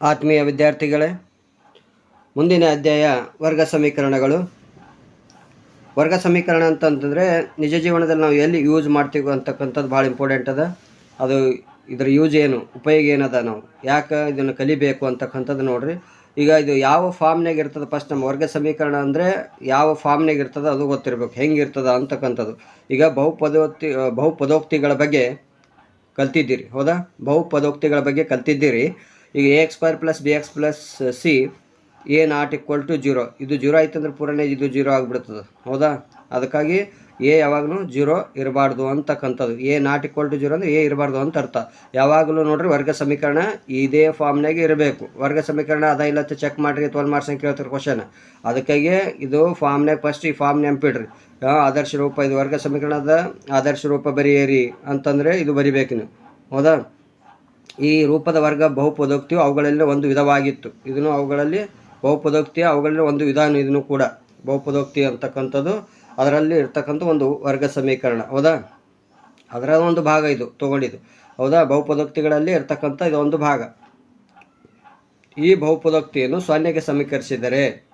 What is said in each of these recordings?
ಆತ್ಮೀಯ ವಿದ್ಯಾರ್ಥಿಗಳೇ, ಮುಂದಿನ ಅಧ್ಯಾಯ ವರ್ಗ ಸಮೀಕರಣಗಳು. ವರ್ಗ ಸಮೀಕರಣ ಅಂತಂತಂದರೆ ನಿಜ ಜೀವನದಲ್ಲಿ ನಾವು ಎಲ್ಲಿ ಯೂಸ್ ಮಾಡ್ತೀವಿ ಅಂತಕ್ಕಂಥದ್ದು ಭಾಳ ಇಂಪಾರ್ಟೆಂಟ್ ಅದ. ಅದು ಇದರ ಯೂಸ್ ಏನು, ಉಪಯೋಗ ಏನದ ನಾವು, ಯಾಕೆ ಇದನ್ನು ಕಲಿಬೇಕು ಅಂತಕ್ಕಂಥದ್ದು ನೋಡ್ರಿ. ಈಗ ಇದು ಯಾವ ಫಾರ್ಮ್ನಾಗ ಇರ್ತದೆ ಫಸ್ಟ್ ನಮ್ಮ ವರ್ಗ ಸಮೀಕರಣ ಅಂದರೆ ಯಾವ ಫಾರ್ಮ್ನಾಗ ಇರ್ತದೆ ಅದು ಗೊತ್ತಿರಬೇಕು, ಹೆಂಗೆ ಇರ್ತದ ಅಂತಕ್ಕಂಥದ್ದು. ಈಗ ಬಹುಪದೋಕ್ತಿ, ಬಹುಪದೋಕ್ತಿಗಳ ಬಗ್ಗೆ ಕಲ್ತಿದ್ದೀರಿ, ಹೌದಾ? ಬಹುಪದೋಕ್ತಿಗಳ ಬಗ್ಗೆ ಕಲ್ತಿದ್ದೀರಿ. ಈಗ a x square plus b x plus c a not equal to zero ಇದು ಜೀರೋ ಆಯ್ತಂದ್ರೆ ಪೂರನೇ ಇದು ಜೀರೋ ಆಗಿಬಿಡ್ತದೆ. ಹೌದಾ? ಅದಕ್ಕಾಗಿ ಎ ಯಾವಾಗಲೂ ಜೀರೋ ಇರಬಾರ್ದು ಅಂತಕ್ಕಂಥದ್ದು. A not equal to zero ಅಂದರೆ ಎ ಇರಬಾರ್ದು ಅಂತ ಅರ್ಥ. ಯಾವಾಗಲೂ ನೋಡ್ರಿ ವರ್ಗ ಸಮೀಕರಣ ಇದೇ ಫಾರ್ಮ್ನಾಗೆ ಇರಬೇಕು. ವರ್ಗ ಸಮೀಕರಣ ಅದ ಇಲ್ಲ ಚೆಕ್ ಮಾಡಿರಿ ತೋಲ್ ಮಾರ್ಕ್ಸ್ ಅಂತ ಕೇಳ್ತಾರೆ ಕ್ವಶನ್ ಅದಕ್ಕಾಗಿ ಇದು ಫಾರ್ಮ್ನಾಗ ಫಸ್ಟ್ ಈ ಫಾರ್ಮ್ ನೆನ್ಪಿಡ್ರಿ. ಆದರ್ಶ ರೂಪ, ಇದು ವರ್ಗ ಸಮೀಕರಣದ ಆದರ್ಶ ರೂಪ ಬರೆಯಿರಿ ಅಂತಂದರೆ ಇದು ಬರಿಬೇಕು ನೀವು. ಹೌದಾ? ಈ ರೂಪದ ವರ್ಗ ಬಹುಪದೋಕ್ತಿಯು ಅವುಗಳಲ್ಲಿ ಒಂದು ವಿಧವಾಗಿತ್ತು. ಇದನ್ನು ಅವುಗಳಲ್ಲಿ ಬಹುಪದೋಕ್ತಿಯ, ಅವುಗಳಲ್ಲಿ ಒಂದು ವಿಧಾನ ಇದನ್ನು ಕೂಡ ಬಹುಪದೋಕ್ತಿ ಅಂತಕ್ಕಂಥದ್ದು. ಅದರಲ್ಲಿ ಇರ್ತಕ್ಕಂಥ ಒಂದು ವರ್ಗ ಸಮೀಕರಣ. ಹೌದಾ? ಅದರ ಒಂದು ಭಾಗ ಇದು, ತಗೊಂಡಿದ್ದು. ಹೌದಾ? ಬಹುಪದೋಕ್ತಿಗಳಲ್ಲಿ ಇರ್ತಕ್ಕಂಥ ಇದು ಒಂದು ಭಾಗ. ಈ ಬಹುಪದೋಕ್ತಿಯನ್ನು ಸೊನ್ನೆಗೆ ಸಮೀಕರಿಸಿದರೆ,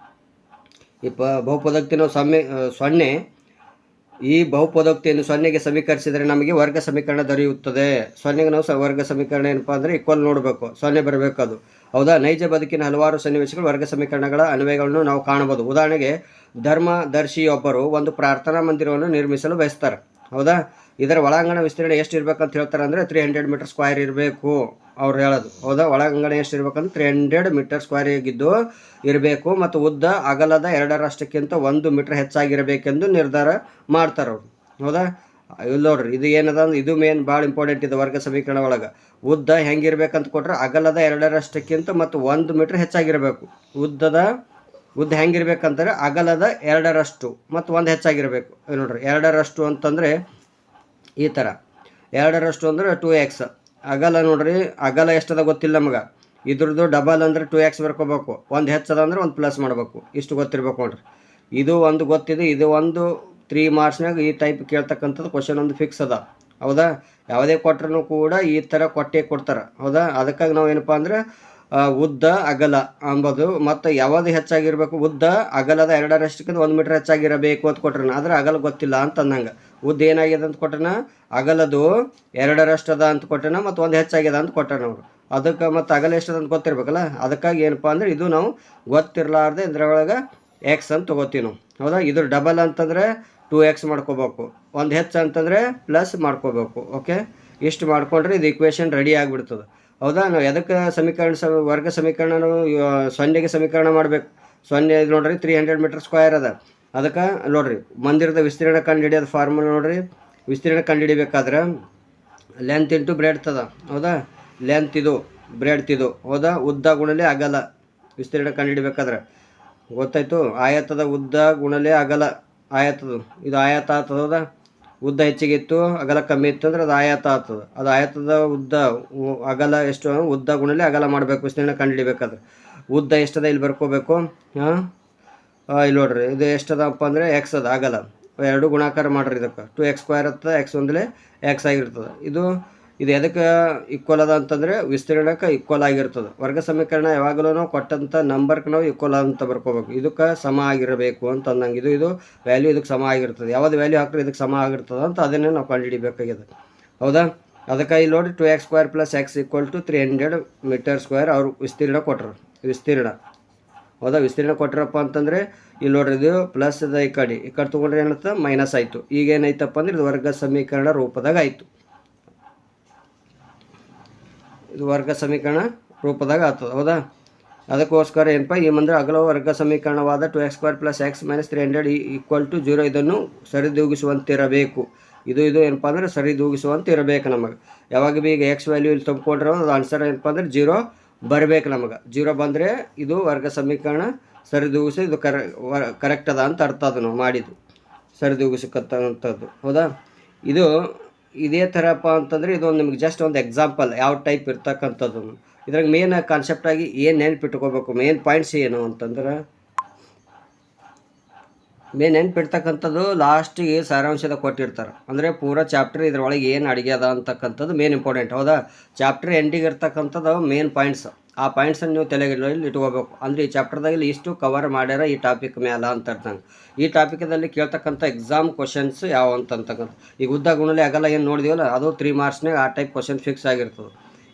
ಈ ಪ ಬಹುಪದೋಕ್ತಿನ ಸಮ್ಯ ಸೊನ್ನೆ ಈ ಬಹುಪದೋಕ್ತಿಯನ್ನು ಸೊನ್ನೆಗೆ ಸಮೀಕರಿಸಿದರೆ ನಮಗೆ ವರ್ಗ ಸಮೀಕರಣ ದೊರೆಯುತ್ತದೆ. ಸೊನ್ನೆಗೆ ನಾವು ವರ್ಗ ಸಮೀಕರಣ ಏನಪ್ಪಾ ಅಂದರೆ ಈಕ್ವಲ್ ನೋಡಬೇಕು. ಸೊನ್ನೆ ಬರಬೇಕು ಅದು. ಹೌದಾ? ನೈಜ ಬದುಕಿನ ಹಲವಾರು ಸನ್ನಿವೇಶಗಳು ವರ್ಗ ಸಮೀಕರಣಗಳ ಅನ್ವಯಗಳನ್ನು ನಾವು ಕಾಣಬಹುದು. ಉದಾಹರಣೆಗೆ ಧರ್ಮದರ್ಶಿಯೊಬ್ಬರು ಒಂದು ಪ್ರಾರ್ಥನಾ ಮಂದಿರವನ್ನು ನಿರ್ಮಿಸಲು ಬಯಸ್ತಾರೆ. ಹೌದಾ? ಇದರ ಒಳಾಂಗಣ ವಿಸ್ತೀರ್ಣ ಎಷ್ಟು ಇರ್ಬೇಕಂತ ಹೇಳ್ತಾರೆ ಅಂದರೆ ತ್ರೀ ಮೀಟರ್ ಸ್ಕ್ವೇರ್ ಇರಬೇಕು. ಅವ್ರು ಹೇಳೋದು, ಹೌದಾ? ಒಳಗಂಗಣ ಎಷ್ಟು ಇರ್ಬೇಕಂದ್ರೆ ತ್ರೀ ಹಂಡ್ರೆಡ್ ಮೀಟರ್ ಸ್ಕ್ವೇರ್ ಆಗಿದ್ದು ಇರಬೇಕು ಮತ್ತು ಉದ್ದ ಅಗಲದ ಎರಡರಷ್ಟಕ್ಕಿಂತ ಒಂದು ಮೀಟರ್ ಹೆಚ್ಚಾಗಿರಬೇಕೆಂದು ನಿರ್ಧಾರ ಮಾಡ್ತಾರೆ ಅವರು, ಹೌದಾ? ಇಲ್ಲಿ ನೋಡ್ರಿ, ಇದು ಏನದ ಇದು ಮೇನ್ ಭಾಳ ಇಂಪಾರ್ಟೆಂಟ್ ಇದೆ ವರ್ಗ ಸಮೀಕರಣ ಒಳಗೆ. ಉದ್ದ ಹೆಂಗಿರ್ಬೇಕಂತ ಕೊಟ್ರೆ ಅಗಲದ ಎರಡರಷ್ಟಕ್ಕಿಂತ ಮತ್ತು ಒಂದು ಮೀಟರ್ ಹೆಚ್ಚಾಗಿರಬೇಕು. ಉದ್ದದ, ಉದ್ದ ಹೆಂಗಿರ್ಬೇಕಂತಾರೆ ಅಗಲದ ಎರಡರಷ್ಟು ಮತ್ತು ಒಂದು ಹೆಚ್ಚಾಗಿರಬೇಕು. ನೋಡ್ರಿ, ಎರಡರಷ್ಟು ಅಂತಂದರೆ ಈ ಥರ ಎರಡರಷ್ಟು ಅಂದರೆ ಟೂ ಎಕ್ಸ್ ಅಗಲ ನೋಡ್ರಿ, ಅಗಲ ಎಷ್ಟದ ಗೊತ್ತಿಲ್ಲ ನಮಗೆ. ಇದ್ರದ್ದು ಡಬಲ್ ಅಂದ್ರೆ ಟೂ ಎಕ್ಸ್ ಬರ್ಕೋಬೇಕು. ಒಂದು ಹೆಚ್ಚದ ಅಂದ್ರೆ ಒಂದು ಪ್ಲಸ್ ಮಾಡಬೇಕು. ಇಷ್ಟು ಗೊತ್ತಿರ್ಬೇಕು ನೋಡ್ರಿ. ಇದು ಒಂದು ಗೊತ್ತಿದೆ, ಇದು ಒಂದು ತ್ರೀ ಮಾರ್ಕ್ಸ್ನಾಗ ಈ ಟೈಪ್ ಕೇಳ್ತಕ್ಕಂಥದ್ದು ಕ್ವಶನ್ ಒಂದು ಫಿಕ್ಸ್ ಅದ. ಹೌದಾ? ಯಾವುದೇ ಕೊಟ್ರೂ ಕೂಡ ಈ ಥರ ಕೊಟ್ಟೆ ಕೊಡ್ತಾರೆ. ಹೌದಾ? ಅದಕ್ಕಾಗಿ ನಾವು ಏನಪ್ಪ ಅಂದ್ರೆ ಉದ್ದ, ಅಗಲ ಅಂಬೋದು ಮತ್ತು ಯಾವುದು ಹೆಚ್ಚಾಗಿರಬೇಕು? ಉದ್ದ, ಅಗಲದ ಎರಡರಷ್ಟಕ್ಕಿಂತ ಒಂದು ಮೀಟರ್ ಹೆಚ್ಚಾಗಿರಬೇಕು ಅಂತ ಕೊಟ್ರನ. ಆದ್ರೆ ಅಗಲ ಗೊತ್ತಿಲ್ಲ ಅಂತ ಅಂದಂಗೆ. ಉದ್ದ ಏನಾಗಿದೆ ಅಂತ ಕೊಟ್ಟನ ಅಗಲದು ಎರಡರಷ್ಟದ ಅಂತ ಕೊಟ್ಟನ ಮತ್ತು ಒಂದು ಹೆಚ್ಚಾಗಿದೆ ಅಂತ ಕೊಟ್ಟನ ಅವರು. ಅದಕ್ಕೆ ಮತ್ತು ಅಗಲ ಎಷ್ಟದ ಅಂತ ಗೊತ್ತಿರ್ಬೇಕಲ್ಲ? ಅದಕ್ಕಾಗಿ ಏನಪ್ಪ ಅಂದ್ರೆ ಇದು ನಾವು ಗೊತ್ತಿರಲಾರ್ದೆ ಇದ್ರೊಳಗೆ ಎಕ್ಸ್ ಅಂತ ತೊಗೋತೀವಿ ನಾವು. ಹೌದಾ? ಇದ್ರ ಡಬಲ್ ಅಂತಂದರೆ ಟೂ ಎಕ್ಸ್ ಮಾಡ್ಕೋಬೇಕು. ಒಂದು ಹೆಚ್ಚು ಅಂತಂದರೆ ಪ್ಲಸ್ ಮಾಡ್ಕೋಬೇಕು. ಓಕೆ ಇಷ್ಟು ಮಾಡ್ಕೊಂಡ್ರೆ ಇದು ಇಕ್ವೇಷನ್ ರೆಡಿ ಆಗಿಬಿಡ್ತದೆ. ಹೌದಾ? ನಾವು ಎದಕ್ಕೆ ಸಮೀಕರಣ ಸ, ವರ್ಗ ಸಮೀಕರಣ ನಾವು ಸೊನ್ನೆಗೆ ಸಮೀಕರಣ ಮಾಡಬೇಕು. ಸೊನ್ನೆ ಇದು ನೋಡ್ರಿ ತ್ರೀ ಹಂಡ್ರೆಡ್ ಮೀಟರ್ ಸ್ಕ್ವೇರ್ ಅದ. ಅದಕ್ಕೆ ನೋಡ್ರಿ, ಮಂದಿರದ ವಿಸ್ತೀರ್ಣ ಕಂಡು ಹಿಡಿಯೋದು ಫಾರ್ಮುಲ ನೋಡ್ರಿ. ವಿಸ್ತೀರ್ಣ ಕಂಡು ಹಿಡಿಬೇಕಾದ್ರೆ ಲೆಂತ್ ಇಂಟು ಬ್ರೆಡ್ ತದ ಹೌದಾ? ಲೆಂತ್ ಇದು ಬ್ರೆಡ್ ಇದು. ಹೌದಾ? ಉದ್ದ ಗುಣಲೆ ಅಗಲ. ವಿಸ್ತೀರ್ಣ ಕಂಡು ಹಿಡಿಬೇಕಾದ್ರೆ ಗೊತ್ತಾಯ್ತು? ಆಯತದ ಉದ್ದ ಗುಣಲೆ ಅಗಲ. ಆಯತದು. ಇದು ಆಯತ ಆತದ ಉದ್ದ ಹೆಚ್ಚಿಗೆ ಇತ್ತು ಅಗಲ ಕಮ್ಮಿ ಇತ್ತು ಅಂದ್ರೆ ಅದು ಆಯಾತ ಆಗ್ತದೆ. ಅದು ಆಯಾತದ ಉದ್ದ ಅಗಲ ಎಷ್ಟು ಉದ್ದ ಗುಣಲಿ ಅಗಲ ಮಾಡಬೇಕು ವಿಸ್ತೀರ್ಣ ಕಂಡು ಹಿಡಿಬೇಕಾದ್ರೆ ಉದ್ದ ಎಷ್ಟದ ಇಲ್ಲಿ ಬರ್ಕೋಬೇಕು? ಹಾಂ? ಇಲ್ಲಿ ನೋಡ್ರಿ, ಇದು ಎಷ್ಟದಪ್ಪ ಅಂದರೆ ಎಕ್ಸ್ ಅದ, ಅಗಲ. ಎರಡು ಗುಣಾಕಾರ ಮಾಡ್ರಿ ಇದಕ್ಕೆ. ಟು ಎಕ್ಸ್ ಸ್ಕ್ವೇರ್ ಆಗ್ತದೆ ಎಕ್ಸ್ ಒಂದಲೇ ಎಕ್ಸ್ ಆಗಿರ್ತದೆ. ಇದು ಇದು ಎದಕ್ಕೆ ಈಕ್ವಲ್ ಅದ ಅಂತಂದರೆ ವಿಸ್ತೀರ್ಣಕ್ಕೆ ಈಕ್ವಲ್ ಆಗಿರ್ತದೆ. ವರ್ಗ ಸಮೀಕರಣ ಯಾವಾಗಲೂ ನಾವು ಕೊಟ್ಟಂಥ ನಂಬರ್ಗೆ ನಾವು ಈಕ್ವಲ್ ಅಂತ ಬರ್ಕೋಬೇಕು. ಇದಕ್ಕೆ ಸಮ ಆಗಿರಬೇಕು ಅಂತ ಅಂದಂಗೆ ಇದು ಇದು ವ್ಯಾಲ್ಯೂ ಇದಕ್ಕೆ ಸಮ ಆಗಿರ್ತದೆ. ಯಾವ್ದು ವ್ಯಾಲ್ಯೂ ಹಾಕಿದ್ರೆ ಇದಕ್ಕೆ ಸಮ ಆಗಿರ್ತದೆ ಅಂತ ಅದನ್ನೇ ನಾವು ಕಂಡುಹಿಡಿಬೇಕಾಗಿದೆ. ಹೌದಾ? ಅದಕ್ಕೆ ಇಲ್ಲಿ ನೋಡಿ two x square plus x equal to three hundred metre square ಅವರು ವಿಸ್ತೀರ್ಣ ಕೊಟ್ಟರು ವಿಸ್ತೀರ್ಣ. ಹೌದಾ? ವಿಸ್ತೀರ್ಣ ಕೊಟ್ಟರಪ್ಪ ಅಂತಂದರೆ ಇಲ್ಲಿ ನೋಡ್ರಿ ಇದು ಪ್ಲಸ್ ಅದ ಈ ಕಡೆ. ಈ ಕಡೆ ತೊಗೊಂಡ್ರೆ ಏನಾಯ್ತು ಮೈನಸ್ ಆಯಿತು. ಈಗ ಏನಾಯ್ತಪ್ಪ ಅಂದ್ರೆ ಇದು ವರ್ಗ ಸಮೀಕರಣ ರೂಪದಾಗ ಆಯಿತು. ಇದು ವರ್ಗ ಸಮೀಕರಣ ರೂಪದಾಗ ಆಗ್ತದೆ ಹೌದಾ? ಅದಕ್ಕೋಸ್ಕರ ಏನಪ್ಪ ಈ ಮಂದ್ರೆ ಅಗಲ ವರ್ಗ ಸಮೀಕರಣವಾದ two x square plus x minus three hundred equal to zero ಇದನ್ನು ಸರಿದೂಗಿಸುವಂತಿರಬೇಕು. ಇದು ಇದು ಏನಪ್ಪ ಅಂದ್ರೆ ಸರಿದೂಗಿಸುವಂತಿರಬೇಕು ನಮಗೆ. ಯಾವಾಗ ಬಿ ಈಗ ಎಕ್ಸ್ ವ್ಯಾಲ್ಯೂ ಇಲ್ಲಿ ತುಂಬಿಕೊಂಡ್ರೆ ಅದು ಆನ್ಸರ್ ಏನಪ್ಪ ಅಂದ್ರೆ ಜೀರೋ ಬರಬೇಕು ನಮಗೆ. ಜೀರೋ ಬಂದರೆ ಇದು ವರ್ಗ ಸಮೀಕರಣ ಸರಿದೂಗಿಸಿ ಇದು ಕರೆ ಕರೆಕ್ಟ್ ಅದ ಅಂತ ಅರ್ಥ ಅದು ನಾವು ಮಾಡಿದ್ದು. ಸರಿದೂಗಿಸಕ್ಕಂಥದ್ದು ಹೌದಾ? ಇದು ಇದೇ ಥರಪ್ಪ ಅಂತಂದರೆ ಇದೊಂದು ನಿಮಗೆ ಜಸ್ಟ್ ಒಂದು ಎಕ್ಸಾಂಪಲ್ ಯಾವ ಟೈಪ್ ಇರ್ತಕ್ಕಂಥದ್ದು. ಇದ್ರಾಗ ಮೇನ್ ಕಾನ್ಸೆಪ್ಟ್ ಆಗಿ ಏನು ನೆನ್ಪಿಟ್ಕೋಬೇಕು? ಮೇನ್ ಪಾಯಿಂಟ್ಸ್ ಏನು ಅಂತಂದ್ರೆ ಮೇನ್ ನೆನ್ಪಿಡ್ತಕ್ಕಂಥದ್ದು ಲಾಸ್ಟಿಗೆ ಸಾರಾಂಶದ ಕೊಟ್ಟಿರ್ತಾರೆ. ಅಂದರೆ ಪೂರ ಚಾಪ್ಟರ್ ಇದ್ರೊಳಗೆ ಏನು ಅಡುಗೆ ಅದ ಅಂತಕ್ಕಂಥದ್ದು ಮೇನ್ ಇಂಪಾರ್ಟೆಂಟ್ ಹೌದಾ? ಚಾಪ್ಟರ್ ಎಂಡಿಗೆ ಇರ್ತಕ್ಕಂಥದ್ದು ಮೇನ್ ಪಾಯಿಂಟ್ಸ್ ಆ ಪಾಯಿಂಟ್ಸನ್ನು ನೀವು ತಲೆಗಿಡಲಿ ಇಟ್ಕೋಬೇಕು. ಅಂದರೆ ಈ ಚಾಪ್ಟರ್ದಾಗ ಇಷ್ಟು ಕವರ್ ಮಾಡ್ಯಾರ ಈ ಟಾಪಿಕ್ ಮೇಲೆ ಅಂತ ಅರ್ಥಂಗೆ ಈ ಟಾಪಿಕದಲ್ಲಿ ಕೇಳ್ತಕ್ಕಂಥ ಎಕ್ಸಾಮ್ ಕ್ವಶನ್ಸ್ ಯಾವ ಅಂತಕ್ಕಂಥ ಈಗ ಉದ್ದ ಗುಣಲೆ ಆಗಲ್ಲ ಏನು ನೋಡಿದೀವಲ್ಲ, ಅದು ತ್ರೀ ಮಾರ್ಕ್ಸ್ನಾಗ ಆ ಟೈಪ್ ಕ್ವಶನ್ ಫಿಕ್ಸ್ ಆಗಿರ್ತದೆ.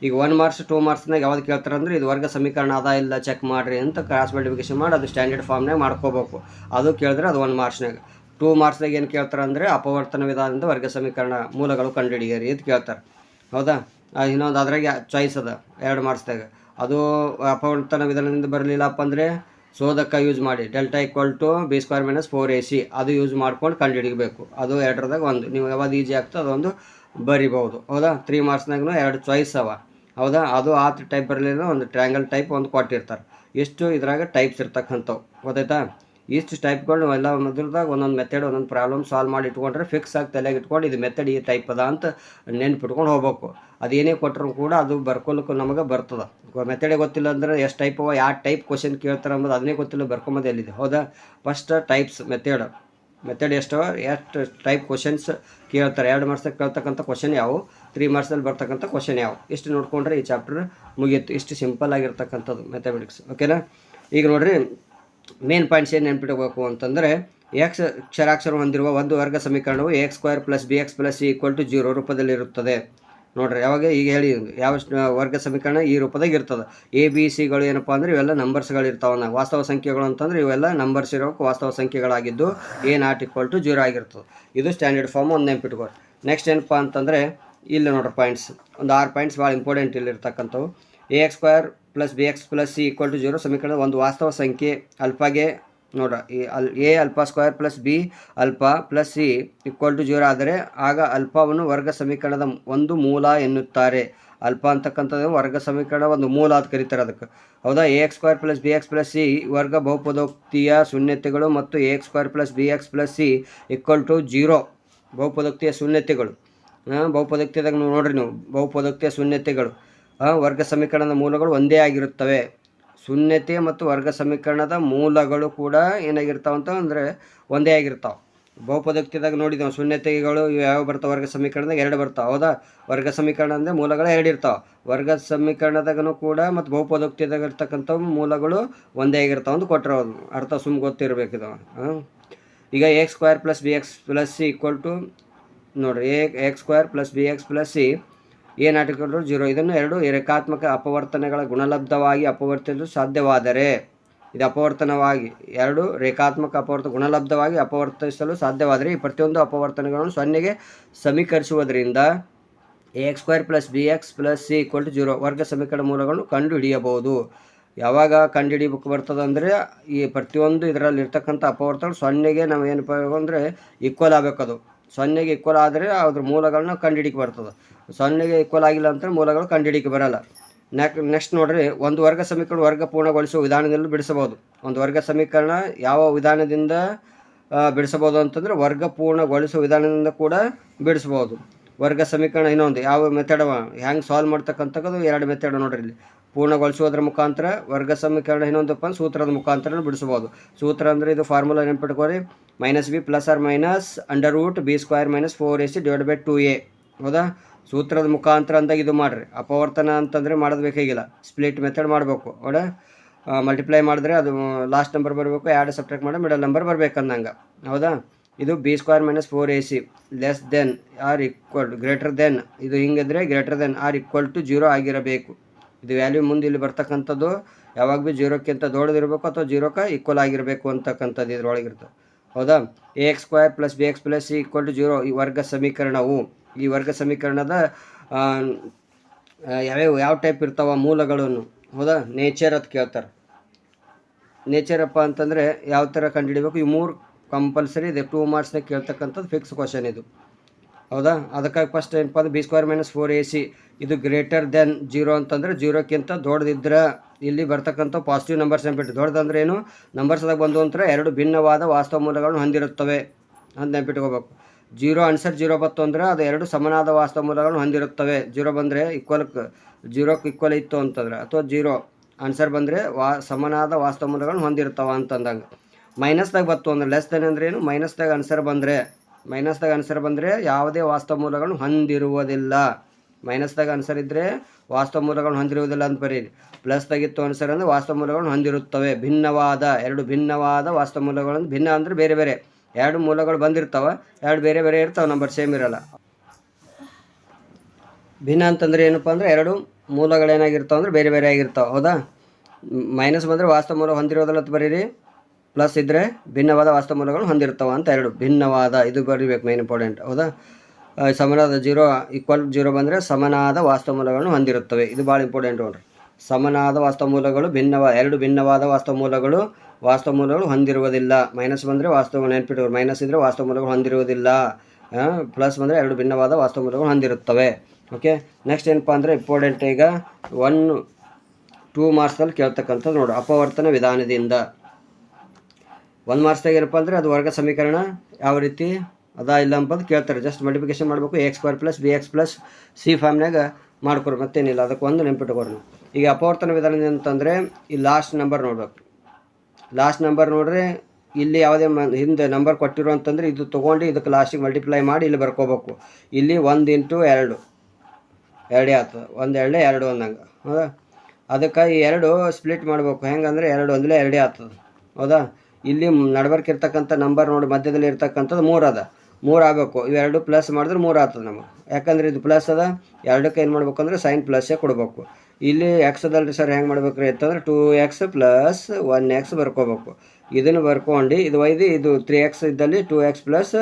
ಈಗ ಒನ್ ಮಾರ್ಕ್ಸ್ ಟೂ ಮಾರ್ಕ್ಸ್ನಾಗ ಯಾವ್ದು ಕೇಳ್ತಾರೆ ಅಂದ್ರೆ ಇದು ವರ್ಗ ಸಮೀಕರಣ ಅದ ಇಲ್ಲ ಚೆಕ್ ಮಾಡಿರಿ ಅಂತ ಕ್ರಾಸ್ ಮಲ್ಟಿಫಿಕೇಶನ್ ಮಾಡಿ ಅದು ಸ್ಟ್ಯಾಂಡರ್ಡ್ ಫಾರ್ಮ್ನಾಗ ಮಾಡ್ಕೋಬೇಕು. ಅದು ಕೇಳಿದ್ರೆ ಅದು ಒನ್ ಮಾರ್ಕ್ಸ್ನಾಗ ಟೂ ಮಾರ್ಕ್ಸ್ನಾಗ ಏನು ಕೇಳ್ತಾರೆ ಅಪವರ್ತನ ವಿಧಾನದಿಂದ ವರ್ಗ ಸಮೀಕರಣ ಮೂಲಗಳು ಕಂಡುಹಿಡಿಯರಿ ಅಂತ ಕೇಳ್ತಾರೆ. ಹೌದಾ? ಇನ್ನೊಂದು ಅದ್ರಾಗೆ ಚಾಯ್ಸ್ ಅದ. ಎರಡು ಮಾರ್ಕ್ಸ್ದಾಗ ಅದು ಅಪವರ್ತನ ವಿಧಾನದಿಂದ ಬರಲಿಲ್ಲಪ್ಪ ಅಂದರೆ ಶೋಧಕ ಯೂಸ್ ಮಾಡಿ. Delta equal to b square minus four a c ಅದು ಯೂಸ್ ಮಾಡ್ಕೊಂಡು ಕಂಡುಹಿಡಿಬೇಕು. ಅದು ಎರಡರದಾಗ ಒಂದು. ನೀವು ಯಾವಾಗ ಈಜಿ ಆಗ್ತದೆ ಅದೊಂದು ಬರಿಬೋದು ಹೌದಾ? ತ್ರೀ ಮಾರ್ಕ್ಸ್ನಾಗೂ ಎರಡು ಚಾಯ್ಸ್ ಅವ. ಹೌದಾ? ಅದು ಆ ಟೈಪ್ ಬರಲಿಲ್ಲ ಒಂದು ಟ್ರ್ಯಾಂಗಲ್ ಟೈಪ್ ಒಂದು ಕೊಟ್ಟಿರ್ತಾರೆ. ಎಷ್ಟು ಇದ್ರಾಗ ಟೈಪ್ಸ್ ಇರ್ತಕ್ಕಂಥವು. ಗೊತ್ತಾಯ್ತಾ? ಇಷ್ಟು ಟೈಪ್ಗಳು ಎಲ್ಲ ಮೊದಲದಾಗ ಒಂದೊಂದು ಮೆಥಡ್ ಒಂದೊಂದು ಪ್ರಾಬ್ಲಮ್ ಸಾಲ್ವ್ ಮಾಡಿ ಇಟ್ಕೊಂಡ್ರೆ ಫಿಕ್ಸ್ ಆಗಿ ತಲೆಗೆ ಇಟ್ಕೊಂಡು ಇದು ಮೆಥಡ್ ಈ ಟೈಪ್ ಅದ ಅಂತ ನೆನ್ಪಿಟ್ಕೊಂಡು ಹೋಗ್ಬೇಕು. ಅದೇನೇ ಕೊಟ್ಟರು ಕೂಡ ಅದು ಬರ್ಕೊಳಕ್ಕೆ ನಮಗೆ ಬರ್ತದೆ. ಮೆಥಡೇ ಗೊತ್ತಿಲ್ಲ ಅಂದ್ರೆ ಎಷ್ಟು ಟೈಪ್ ಅವ ಯಾವ ಟೈಪ್ ಕ್ವಶನ್ ಕೇಳ್ತಾರೆ ಅಂಬೋದು ಅದನ್ನೇ ಗೊತ್ತಿಲ್ಲ, ಬರ್ಕೊಂಬೋದು ಎಲ್ಲಿದೆ. ಹೌದಾ? ಫಸ್ಟ್ ಟೈಪ್ಸ್ ಮೆಥಡ್ ಮೆಥಡ್ ಎಷ್ಟವ ಎಷ್ಟು ಟೈಪ್ ಕ್ವಶನ್ಸ್ ಕೇಳ್ತಾರೆ. ಎರಡು ಮಾರ್ಕ್ಸಲ್ಲಿ ಕೇಳ್ತಕ್ಕಂಥ ಕ್ವಶನ್ ಯಾವು? ತ್ರೀ ಮಾರ್ಕ್ಸಲ್ಲಿ ಬರ್ತಕ್ಕಂಥ ಕ್ವಶನ್ ಯಾವು? ಇಷ್ಟು ನೋಡ್ಕೊಂಡ್ರೆ ಈ ಚಾಪ್ಟರ್ ಮುಗಿಯಿತು ಇಷ್ಟು ಸಿಂಪಲ್ ಆಗಿರ್ತಕ್ಕಂಥದ್ದು ಮೆಥಮೆಟಿಕ್ಸ್ ಓಕೆನಾ ಈಗ ನೋಡಿರಿ ಮೇನ್ ಪಾಯಿಂಟ್ಸ್ ಏನು ನೆನ್ಪಿಡಬೇಕು ಅಂತಂದರೆ ಎಕ್ಸ್ ಅಕ್ಷರಾಕ್ಷರ ಹೊಂದಿರುವ ಒಂದು ವರ್ಗ ಸಮೀಕರಣವು x square plus b x plus equal to zero ರೂಪದಲ್ಲಿರುತ್ತದೆ. ನೋಡ್ರಿ, ಯಾವಾಗ ಈಗ ಹೇಳಿ ಯಾವ ವರ್ಗ ಸಮೀಕರಣ ಈ ರೂಪದಾಗ ಇರ್ತದೆ. ಎ ಬಿ ಸಿಗಳು ಏನಪ್ಪ ಅಂದ್ರೆ ಇವೆಲ್ಲ ನಂಬರ್ಸ್ಗಳು ಇರ್ತಾವನ್ನ ವಾಸ್ತವ ಸಂಖ್ಯೆಗಳು ಅಂತಂದ್ರೆ ಇವೆಲ್ಲ ನಂಬರ್ಸ್ ಇರೋಕೆ ವಾಸ್ತವ ಸಂಖ್ಯೆಗಳಾಗಿದ್ದು a not equal to zero ಆಗಿರ್ತದೆ. ಇದು ಸ್ಟ್ಯಾಂಡರ್ಡ್ ಫಾರ್ಮ್ ಒಂದು ನೆನ್ಪಿಟ್ಕೊರಿ ನೆಕ್ಸ್ಟ್ ಏನಪ್ಪ ಅಂತಂದರೆ ಇಲ್ಲಿ ನೋಡ್ರಿ ಪಾಯಿಂಟ್ಸ್ ಒಂದು ಆರು ಪಾಯಿಂಟ್ಸ್ ಭಾಳ ಇಂಪಾರ್ಟೆಂಟ್ ಇಲ್ಲಿ ಇರ್ತಕ್ಕಂಥವು. A x square plus b x plus c equal to zero ಸಮೀಕರಣ ಒಂದು ವಾಸ್ತವ ಸಂಖ್ಯೆ ಅಲ್ಪಾಗೆ ನೋಡ್ರ, ಈ ಅಲ್, a alpha square plus b alpha plus c equal to zero ಆದರೆ ಆಗ ಅಲ್ಪವನ್ನು ವರ್ಗ ಸಮೀಕರಣದ ಒಂದು ಮೂಲ ಎನ್ನುತ್ತಾರೆ. ಅಲ್ಪ ಅಂತಕ್ಕಂಥದ್ದು ವರ್ಗ ಸಮೀಕರಣ ಒಂದು ಮೂಲ ಅಂತ ಕರೀತಾರೆ ಅದಕ್ಕೆ. ಹೌದಾ? A x square plus b x plus c ವರ್ಗ ಬಹುಪದೋಕ್ತಿಯ ಶೂನ್ಯತೆಗಳು ಮತ್ತು a x square plus b x plus c equal to zero ಬಹುಪದೋಕ್ತಿಯ ಶೂನ್ಯತೆಗಳು. ಹಾಂ, ಬಹುಪದೋಕ್ತಿಯದಾಗ ನೋಡ್ರಿ ನೀವು, ಬಹುಪದೋಕ್ತಿಯ ಶೂನ್ಯತೆಗಳು. ವರ್ಗ ಸಮೀಕರಣದ ಮೂಲಗಳು ಒಂದೇ ಆಗಿರುತ್ತವೆ. ಶೂನ್ಯತೆ ಮತ್ತು ವರ್ಗ ಸಮೀಕರಣದ ಮೂಲಗಳು ಕೂಡ ಏನಾಗಿರ್ತಾವ ಅಂತ ಅಂದರೆ ಒಂದೇ ಆಗಿರ್ತಾವೆ. ಬಹುಪದೋಕ್ತಿದಾಗ ನೋಡಿದ್ದೇವೆ ಶೂನ್ಯತೆಗಳು ಯಾವ ಬರ್ತಾವೆ? ವರ್ಗ ಸಮೀಕರಣದಾಗ ಎರಡು ಬರ್ತಾವೆ. ಹೌದಾ? ವರ್ಗ ಸಮೀಕರಣ ಅಂದರೆ ಮೂಲಗಳು ಎರಡು ಇರ್ತಾವೆ. ವರ್ಗ ಸಮೀಕರಣದಾಗೂ ಕೂಡ ಮತ್ತು ಬಹುಪದೋಕ್ತಿದಾಗ ಇರ್ತಕ್ಕಂಥ ಮೂಲಗಳು ಒಂದೇ ಆಗಿರ್ತಾವೆ ಅಂತ ಕೊಟ್ಟರೆ ಅರ್ಥ ಸುಮ್ ಗೊತ್ತಿರಬೇಕು ಇದು. ಈಗ x square plus b x plus c equal to ನೋಡಿರಿ x square plus b x plus c a article zero. ಇದನ್ನು ಎರಡು ರೇಖಾತ್ಮಕ ಅಪವರ್ತನಗಳ ಗುಣಲಬ್ಧವಾಗಿ ಅಪವರ್ತಿಸಲು ಸಾಧ್ಯವಾದರೆ ಇದು ಅಪವರ್ತನವಾಗಿ, ಎರಡು ರೇಖಾತ್ಮಕ ಅಪವರ್ತ, ಗುಣಲಬ್ಧವಾಗಿ ಅಪವರ್ತಿಸಲು ಸಾಧ್ಯವಾದರೆ ಈ ಪ್ರತಿಯೊಂದು ಅಪವರ್ತನಗಳನ್ನು ಸೊನ್ನೆಗೆ ಸಮೀಕರಿಸುವುದರಿಂದ a x square plus b x plus c equal to zero ವರ್ಗ ಸಮೀಕರಣ ಮೂಲಗಳನ್ನು ಕಂಡುಹಿಡಿಯಬಹುದು. ಯಾವಾಗ ಕಂಡುಹಿಡಿಬೇಕು ಬರ್ತದೆ ಅಂದರೆ ಈ ಪ್ರತಿಯೊಂದು ಇದರಲ್ಲಿ ಅಪವರ್ತನ ಸೊನ್ನೆಗೆ ನಾವು ಏನಪ್ಪ ಅಂದರೆ ಈಕ್ವಲ್ ಆಗಬೇಕದು. ಸೊನ್ನೆಗೆ ಈಕ್ವಲ್ ಆದರೆ ಅದ್ರ ಮೂಲಗಳನ್ನ ಕಂಡುಹಿಡಿಕೆ ಬರ್ತದೆ. ಸೊನ್ನೆಗೆ ಈಕ್ವಲ್ ಆಗಿಲ್ಲ ಅಂತಂದ್ರೆ ಮೂಲಗಳು ಕಂಡುಹಿಡಿಕೆ ಬರಲ್ಲ. ನೆಕ್ ನೆಕ್ಸ್ಟ್ ನೋಡ್ರಿ, ಒಂದು ವರ್ಗ ಸಮೀಕರಣ ವರ್ಗ ಪೂರ್ಣಗೊಳಿಸುವ ವಿಧಾನದಲ್ಲೂ ಬಿಡಿಸಬಹುದು. ಒಂದು ವರ್ಗ ಸಮೀಕರಣ ಯಾವ ವಿಧಾನದಿಂದ ಬಿಡಿಸಬಹುದು ಅಂತಂದ್ರೆ ವರ್ಗ ಪೂರ್ಣಗೊಳಿಸುವ ವಿಧಾನದಿಂದ ಕೂಡ ಬಿಡಿಸಬಹುದು. ವರ್ಗ ಸಮೀಕರಣ ಇನ್ನೊಂದು, ಯಾವ ಮೆಥಡ್ ಹ್ಯಾಂಗ್ ಸಾಲ್ವ್ ಮಾಡ್ತಕ್ಕಂಥದ್ದು ಎರಡು ಮೆಥಡ್ ನೋಡ್ರಿ ಇಲ್ಲಿ. ಪೂರ್ಣಗೊಳಿಸುವುದರ ಮುಖಾಂತರ ವರ್ಗ ಸಮೀಕರಣ ಅಂದ್ರೆ ಸೂತ್ರದ ಮುಖಾಂತರ ಬಿಡಿಸಬಹುದು. ಸೂತ್ರ ಅಂದರೆ ಇದು formula ನೆನ್ಪಿಟ್ಕೋರಿ minus b plus or minus under root b square minus four a c divide by two a ಹೌದಾ? ಸೂತ್ರದ ಮುಖಾಂತರ ಅಂದಾಗ ಇದು ಮಾಡಿರಿ. ಅಪವರ್ತನ ಅಂತಂದರೆ ಮಾಡೋದು ಬೇಕಾಗಿಲ್ಲ ಸ್ಪ್ಲಿಟ್ ಮೆಥಡ್ ಮಾಡಬೇಕು. ಹೌದಾ? ಮಲ್ಟಿಪ್ಲೈ ಮಾಡಿದ್ರೆ ಅದು ಲಾಸ್ಟ್ ನಂಬರ್ ಬರಬೇಕು ಎರಡು ಸಬ್ಟ್ರಾಕ್ಟ್ ಮಾಡಿ ಮಿಡಲ್ ನಂಬರ್ ಬರಬೇಕಂದಂಗೆ. ಹೌದಾ? ಇದು b square minus four a c less than or equal greater than ಇದು ಹಿಂಗಿದ್ರೆ greater than or equal to zero ಆಗಿರಬೇಕು. ಇದು ವ್ಯಾಲ್ಯೂ ಮುಂದೆ ಇಲ್ಲಿ ಬರ್ತಕ್ಕಂಥದ್ದು ಯಾವಾಗ ಭೀ ಜೀರೋಕ್ಕಿಂತ ದೊಡ್ಡದಿರಬೇಕು ಅಥವಾ ಜೀರೋಕ್ಕೆ ಈಕ್ವಲ್ ಆಗಿರಬೇಕು ಅಂತಕ್ಕಂಥದ್ದು ಇದ್ರೊಳಗಿರ್ತದೆ ಹೌದಾ? A x square plus b x plus c equal to zero ಈ ವರ್ಗ ಸಮೀಕರಣವು. ಈ ವರ್ಗ ಸಮೀಕರಣದ ಯಾವ್ಯಾವ, ಯಾವ ಟೈಪ್ ಇರ್ತಾವ ಮೂಲಗಳನ್ನು? ಹೌದಾ? ನೇಚರ್ ಅಂತ ಕೇಳ್ತಾರೆ. ನೇಚರಪ್ಪ ಅಂತಂದರೆ ಯಾವ ಥರ ಕಂಡುಹಿಡಿಬೇಕು? ಈ ಮೂರು ಕಂಪಲ್ಸರಿ ಇದೆ. ಟೂ ಮಾರ್ಕ್ಸ್ನಾಗ ಕೇಳ್ತಕ್ಕಂಥದ್ದು ಫಿಕ್ಸ್ ಕ್ವಶನ್ ಇದು. ಹೌದಾ? ಅದಕ್ಕಾಗಿ ಫಸ್ಟ್ ಏನಪ್ಪ ಅಂದ್ರೆ b square minus four a c ಇದು ಗ್ರೇಟರ್ ದೆನ್ ಜೀರೋ ಅಂತಂದರೆ ಜೀರೋಕ್ಕಿಂತ ದೊಡ್ಡದಿದ್ರೆ ಇಲ್ಲಿ ಬರ್ತಕ್ಕಂಥ ಪಾಸಿಟಿವ್ ನಂಬರ್ಸ್ ನೆನಪಿಟ್ಟು ದೊಡ್ಡದಂದ್ರೆ ಏನು? ನಂಬರ್ಸ್ದಾಗ ಬಂದು ಅಂತರ ಎರಡು ಭಿನ್ನವಾದ ವಾಸ್ತವ ಮೂಲಗಳನ್ನು ಹೊಂದಿರುತ್ತವೆ ಅಂತ ನೆನ್ಪಿಟ್ಕೋಬೇಕು. ಜೀರೋ ಆನ್ಸರ್ ಜೀರೋ ಬತ್ತು ಅಂದ್ರೆ ಅದು ಎರಡು ಸಮನಾದ ವಾಸ್ತವ ಮೂಲಗಳನ್ನು ಹೊಂದಿರುತ್ತವೆ. ಜೀರೋ ಬಂದರೆ ಈಕ್ವಲ್ ಜೀರೋಕ್ಕೆ ಈಕ್ವಲ್ ಇತ್ತು ಅಂತಂದ್ರೆ ಅಥವಾ ಜೀರೋ ಆನ್ಸರ್ ಬಂದರೆ ವಾ ಸಮನಾದ ವಾಸ್ತವ ಮೂಲಗಳನ್ನು ಹೊಂದಿರ್ತಾವ ಅಂತಂದಂಗೆ. ಮೈನಸ್ದಾಗ ಬತ್ತು ಅಂದ್ರೆ ಲೆಸ್ ದೆನ್ ಅಂದ್ರೆ ಏನು? ಮೈನಸ್ದಾಗ ಆನ್ಸರ್ ಬಂದರೆ ಮೈನಸ್ದಾಗ ಆನ್ಸರ್ ಬಂದರೆ ಯಾವುದೇ ವಾಸ್ತವ ಮೂಲಗಳನ್ನು ಹೊಂದಿರುವುದಿಲ್ಲ. ಮೈನಸ್ದಾಗ ಆನ್ಸರ್ ಇದ್ದರೆ ವಾಸ್ತವ ಮೂಲಗಳನ್ನು ಹೊಂದಿರುವುದಿಲ್ಲ ಅಂತ ಬರೀರಿ. ಪ್ಲಸ್ದಾಗಿತ್ತು ಆನ್ಸರ್ ಅಂದರೆ ವಾಸ್ತವ ಮೂಲಗಳನ್ನು ಹೊಂದಿರುತ್ತವೆ. ಭಿನ್ನವಾದ, ಎರಡು ಭಿನ್ನವಾದ ವಾಸ್ತವ ಮೂಲಗಳನ್ನು, ಭಿನ್ನ ಅಂದರೆ ಬೇರೆ ಬೇರೆ. ಎರಡು ಮೂಲಗಳು ಬಂದಿರ್ತಾವೆ, ಎರಡು ಬೇರೆ ಬೇರೆ ಇರ್ತಾವೆ, ನಂಬರ್ ಸೇಮ್ ಇರಲ್ಲ. ಭಿನ್ನ ಅಂತಂದರೆ ಏನಪ್ಪ ಅಂದರೆ ಎರಡು ಮೂಲಗಳೇನಾಗಿರ್ತಾವೆ ಅಂದ್ರೆ ಬೇರೆ ಬೇರೆ ಆಗಿರ್ತಾವೆ, ಹೌದಾ? ಮೈನಸ್ ಬಂದರೆ ವಾಸ್ತವ ಮೂಲ ಹೊಂದಿರೋದಲ್ಲ ಅಂತ ಬರೀರಿ. ಪ್ಲಸ್ ಇದ್ದರೆ ಭಿನ್ನವಾದ ವಾಸ್ತವ ಮೂಲಗಳು ಹೊಂದಿರ್ತವೆ ಅಂತ ಎರಡು. ಭಿನ್ನವಾದ, ಇದು ಬರೀಬೇಕು ಮೇನ್ ಇಂಪಾರ್ಟೆಂಟ್ ಹೌದಾ? ಸಮನಾದ ಜೀರೋ ಈಕ್ವಲ್ ಜೀರೋ ಬಂದರೆ ಸಮನಾದ ವಾಸ್ತವ ಮೂಲಗಳನ್ನು ಹೊಂದಿರುತ್ತವೆ. ಇದು ಭಾಳ ಇಂಪಾರ್ಟೆಂಟ್ ನೋಡ್ರಿ. ಸಮನಾದ ವಾಸ್ತವ ಮೂಲಗಳು ಭಿನ್ನವ, ಎರಡು ಭಿನ್ನವಾದ ವಾಸ್ತವ ಮೂಲಗಳು ವಾಸ್ತವ ಮೂಲಗಳು ಹೊಂದಿರುವುದಿಲ್ಲ. ಮೈನಸ್ ಬಂದರೆ ವಾಸ್ತವ ನೆನ್ಪಿಟ್ಟು ಮೈನಸ್ ಇದ್ದರೆ ವಾಸ್ತವ ಮೂಲಗಳು ಹೊಂದಿರುವುದಿಲ್ಲ. ಪ್ಲಸ್ ಬಂದರೆ ಎರಡು ಭಿನ್ನವಾದ ವಾಸ್ತವ ಮೂಲಗಳು ಹೊಂದಿರುತ್ತವೆ. ಓಕೆ ನೆಕ್ಸ್ಟ್ ಏನಪ್ಪ ಅಂದರೆ ಇಂಪಾರ್ಟೆಂಟ್ ಈಗ ಒನ್ ಟೂ ಮಾರ್ಕ್ಸಲ್ಲಿ ಕೇಳ್ತಕ್ಕಂಥದ್ದು ನೋಡು. ಅಪವರ್ತನ ವಿಧಾನದಿಂದ. ಒಂದು ಮಾರ್ಕ್ಸ್ದಾಗ ಏನಪ್ಪ ಅಂದರೆ ಅದು ವರ್ಗ ಸಮೀಕರಣ ಯಾವ ರೀತಿ ಅದಾ ಇಲ್ಲ ಅಂಬದು ಕೇಳ್ತಾರೆ. ಜಸ್ಟ್ ಮಲ್ಟಿಫಿಕೇಶನ್ ಮಾಡಬೇಕು. X square plus b x plus c ಫಾರ್ಮ್ನಾಗ ಮಾಡ್ಕೊರು ಮತ್ತೇನಿಲ್ಲ. ಅದಕ್ಕೆ ಒಂದು ನೆನ್ಪಿಟ್ಕೊರಿ ನಾವು. ಈಗ ಅಪವರ್ತನ ವಿಧಾನ ಅಂತಂದರೆ ಈ ಲಾಸ್ಟ್ ನಂಬರ್ ನೋಡಬೇಕು. ಲಾಸ್ಟ್ ನಂಬರ್ ನೋಡ್ರಿ, ಇಲ್ಲಿ ಯಾವುದೇ ಹಿಂದೆ ನಂಬರ್ ಕೊಟ್ಟಿರೋ ಅಂತಂದರೆ ಇದು ತೊಗೊಂಡು ಇದಕ್ಕೆ ಲಾಸ್ಟಿಗೆ ಮಲ್ಟಿಪ್ಲೈ ಮಾಡಿ ಇಲ್ಲಿ ಬರ್ಕೋಬೇಕು. ಇಲ್ಲಿ ಒಂದು ಇಂಟು ಎರಡು. ಎರಡೇ ಆಗ್ತದೆ ಒಂದು ಎರಡೇ, ಎರಡು ಅಂದಂಗೆ. ಹೌದಾ? ಅದಕ್ಕೆ ಈ ಎರಡು ಸ್ಪ್ಲಿಟ್ ಮಾಡ್ಬೇಕು. ಹೆಂಗಂದ್ರೆ ಎರಡು ಒಂದಲೇ ಎರಡೇ ಆಗ್ತದೆ ಹೌದಾ? ಇಲ್ಲಿ ನಡ್ಬರ್ಕ್ ಇರ್ತಕ್ಕಂಥ ನಂಬರ್ ನೋಡಿ ಮಧ್ಯದಲ್ಲಿ ಇರ್ತಕ್ಕಂಥದ್ದು ಮೂರು ಅದ. ಮೂರು ಆಗಬೇಕು. ಇವೆರಡು ಪ್ಲಸ್ ಮಾಡಿದ್ರೆ ಮೂರು ಆಗ್ತದೆ ನಮಗೆ. ಯಾಕಂದ್ರೆ ಇದು ಪ್ಲಸ್ ಅದ. ಎರಡಕ್ಕೆ ಏನು ಮಾಡ್ಬೇಕು ಅಂದ್ರೆ ಸೈನ್ ಪ್ಲಸ್ಸೇ ಕೊಡಬೇಕು. ಇಲ್ಲಿ ಎಕ್ಸ್ ಅದಲ್ರಿ ಸರ್ ಹೆಂಗೆ ಮಾಡ್ಬೇಕು ರೀ ಅಂತಂದ್ರೆ two x plus one x ಬರ್ಕೋಬೇಕು. ಇದನ್ನು ಬರ್ಕೊಂಡು, ಇದು ಒಯ್ದು ಇದು ತ್ರೀ ಎಕ್ಸ್ ಇದ್ದಲ್ಲಿ ಟೂ ಎಕ್ಸ್ ಪ್ಲಸ್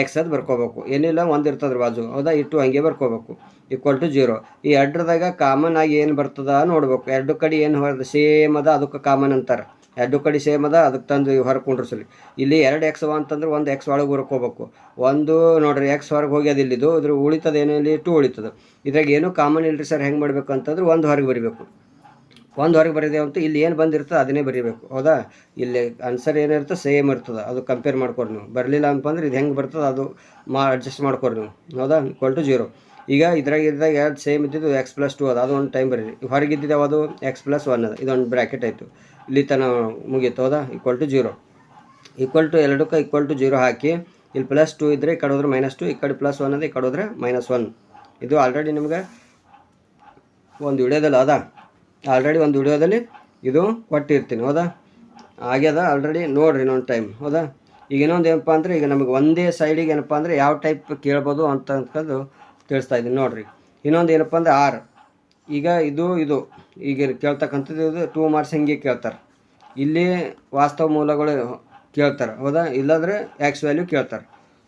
ಎಕ್ಸ್ ಅದು ಬರ್ಕೋಬೇಕು. ಏನಿಲ್ಲ, ಒಂದು ಇರ್ತದ್ರ ಬಾಜು. ಹೌದಾ? ಇಟ್ಟು ಹಂಗೆ ಬರ್ಕೋಬೇಕು. ಈಕ್ವಲ್ ಟು ಜೀರೋ ಈ ಎರಡ್ರದಾಗ ಕಾಮನ್ ಆಗಿ ಏನು ಬರ್ತದ ನೋಡ್ಬೇಕು. ಎರಡು ಕಡೆ ಏನು ಹೊರದ? ಸೇಮ್ ಅದ, ಅದಕ್ಕೆ ಕಾಮನ್ ಅಂತಾರೆ. ಎರಡು ಕಡೆ ಸೇಮ್ ಅದ, ಅದಕ್ಕೆ ತಂದು ಹೊರಗೆ ಕುಂಡ್ರಸಲಿ ಇಲ್ಲಿ ಎರಡು ಎಕ್ಸ್ ಅಂತಂದ್ರೆ ಒಂದು ಎಕ್ಸ್ ಒಳಗೆ ಹೊರಕೋಬೇಕು ಒಂದು ನೋಡ್ರಿ ಎಕ್ಸ್ ಹೊರಗೆ ಹೋಗ್ಯದ ಇಲ್ಲಿದು, ಇದ್ರ ಉಳಿತದ ಏನೋ ಇಲ್ಲಿ? ಟು ಉಳಿತದ. ಇದ್ರಾಗ ಏನೂ ಕಾಮನ್ ಇಲ್ರಿ ಸರ್ ಹೆಂಗೆ ಮಾಡಬೇಕು ಅಂತಂದ್ರೆ ಒಂದು ಹೊರಗೆ ಬರಿಬೇಕು. ಒಂದು ಹೊರಗೆ ಬರೀದೇವು ಅಂತ ಇಲ್ಲಿ ಏನು ಬಂದಿರ್ತದೆ ಅದನ್ನೇ ಬರೀಬೇಕು. ಹೌದಾ? ಇಲ್ಲಿ ಆನ್ಸರ್ ಏನಿರ್ತದೆ ಸೇಮ್ ಇರ್ತದೆ. ಅದು ಕಂಪೇರ್ ಮಾಡ್ಕೊರಿ ನೀವು. ಬರಲಿಲ್ಲ ಅಂತಂದ್ರೆ ಇದು ಹೆಂಗೆ ಬರ್ತದೆ ಅದು ಮಾ ಅಡ್ಜಸ್ಟ್ ಮಾಡ್ಕೊರಿ ನೀವು. ಹೌದಾ? ಇಕ್ವಲ್ ಟು ಜೀರೋ ಈಗ ಇದ್ರಾಗ ಇದ್ದಾಗ ಎರಡು ಸೇಮ್ ಇದ್ದಿದ್ದು ಎಕ್ಸ್ ಪ್ಲಸ್ ಟು ಅದ. ಅದು ಒಂದು ಟೈಮ್ ಬರೀರಿ. ಹೊರಗಿದ್ದಿದ್ದು ಅದು ಎಕ್ಸ್ ಪ್ಲಸ್ ಒನ್ ಅದ. ಇದೊಂದು ಬ್ರ್ಯಾಕೆಟ್ ಆಯಿತು. ಇಲ್ಲಿ ತನ ಮುಗೀತು ಹೌದಾ equal to zero equal to ಎರಡಕ್ಕೆ ಈಕ್ವಲ್ ಟು ಜೀರೋ ಹಾಕಿ, ಇಲ್ಲಿ ಪ್ಲಸ್ ಟು ಇದ್ದರೆ ಈ ಕಡೆ ಹೋದ್ರೆ ಮೈನಸ್ ಟು ಈ ಕಡೆ ಪ್ಲಸ್ ಒನ್ ಅಂದರೆ ಈ ಕಡೆ ಹೋದ್ರೆ ಮೈನಸ್ ಒನ್ ಇದು ಆಲ್ರೆಡಿ ನಿಮ್ಗೆ ಒಂದು ವಿಡಿಯೋದಲ್ಲಿ ಅದ ಆಲ್ರೆಡಿ ಒಂದು ವಿಡಿಯೋದಲ್ಲಿ ಇದು ಕೊಟ್ಟಿರ್ತೀನಿ, ಹೌದಾ? ಆಗ್ಯದ ಆಲ್ರೆಡಿ ನೋಡ್ರಿ ಇನ್ನೊಂದು ಟೈಮ್ ಹೌದಾ? ಈಗ ಇನ್ನೊಂದು ಏನಪ್ಪ ಅಂದರೆ, ಈಗ ನಮಗೆ ಒಂದೇ ಸೈಡಿಗೆ ಏನಪ್ಪ ಅಂದರೆ ಯಾವ ಟೈಪ್ ಕೇಳ್ಬೋದು ಅಂತ ಅಂದ್ಕೊಂಡು ತಿಳಿಸ್ತಾ ಇದ್ದೀನಿ ನೋಡಿರಿ. ಇನ್ನೊಂದು ಏನಪ್ಪ ಅಂದರೆ ಆರ್. ಈಗ ಇದು ಇದು. ಈಗ ಕೇಳ್ತಕ್ಕಂಥದ್ದು ಇದು ಟೂ ಮಾರ್ಕ್ಸ್ ಹಿಂಗೆ ಕೇಳ್ತಾರೆ. ಇಲ್ಲಿ ವಾಸ್ತವ ಮೂಲಗಳು ಕೇಳ್ತಾರೆ. ಹೌದಾ? ಇಲ್ಲಾಂದರೆ ಎಕ್ಸ್ ವ್ಯಾಲ್ಯೂ ಕೇಳ್ತಾರೆ.